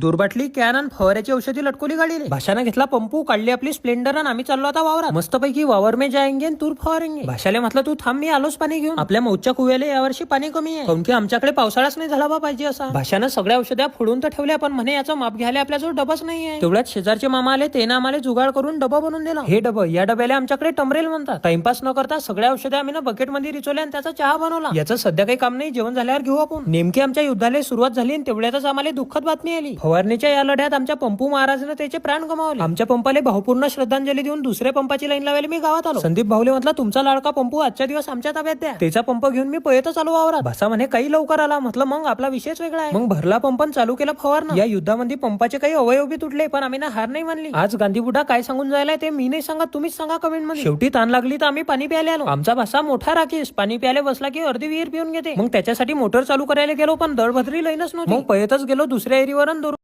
दुर्बाटली can आणि फवाऱ्याची औषधी लटकोली गाडीले भाषाने घेतला पंपू काढली आपली स्प्लेंडर आणि आम्ही चाललो आता वावरात. मस्तपैकी वावर मे आणि तूर फवारेंगे. भाषाले म्हटलं तू थांब मी आलोच पाणी घेऊन. आपल्या मौच्या कुव्याला यावर्षी पाणी कमी आहे. काऊन की आमच्याकडे पावसाळाच नाही झाला बा पाहिजे असा. भाषानं सगळ्या औषध्या फोडून तर ठेवल्या पण म्हणे याचं माप घ्यायला आपल्याजवळ डबाच नाही आहे. तेवढ्यात शेजारचे मामा आले ते आम्हाला जुगाड करून डबा बनवून दिला. हे डबं या डब्याला आमच्याकडे टमरेल म्हणतात. टाइमपास न करता सगळ्या औषधे आम्ही ना बकेटमध्ये रिचवल्या आणि त्याचा चहा बनवला. याचं सध्या काही काम नाही जेवण झाल्यावर घेऊ आपण. नेमकी आमच्या युद्धाला सुरुवात झाली आणि तेवढ्यातच आम्हाला दुःखद बातमी आली. फवारणीच्या या लढ्यात आमच्या पंपू महाराजानं त्याचे प्राण गमावले. आमच्या पंपाला भावपूर्ण श्रद्धांजली देऊन दुसऱ्या पंपाची लाईन लावायला मी गावात आलो. संदीप भावले म्हटलं तुमचा लाडका पंपू आजच्या दिवस आमच्या ताब्यात द्या. त्याचा पंप घेऊन मी पळतच आलो वावरात. भासा म्हणे काही लवकर आला. म्हटलं मग आपला विषयच वेगळा आहे. मग भरला पंप चालू केला फवारणं. या युद्धामध्ये पंपाचे काही अवयव बी तुटले पण आम्ही ना हार नाही मानली. आज गांधी बुडा काय सांगून जायला ते मी नाही सांगा तुम्हीच सांगा कमेंटमध्ये शेवटी ताण लागली तर आम्ही पाणी प्यायला आलो. आमचा भासा मोठा राकेश पाणी प्यायला बसला की अर्धी विहीर पिऊन घेते. मग त्याच्यासाठी मोटर चालू करायला गेलो पण दळभद्री लाईनच नव्हती. मग पळतच गेलो दुसऱ्या एरीवरून दोन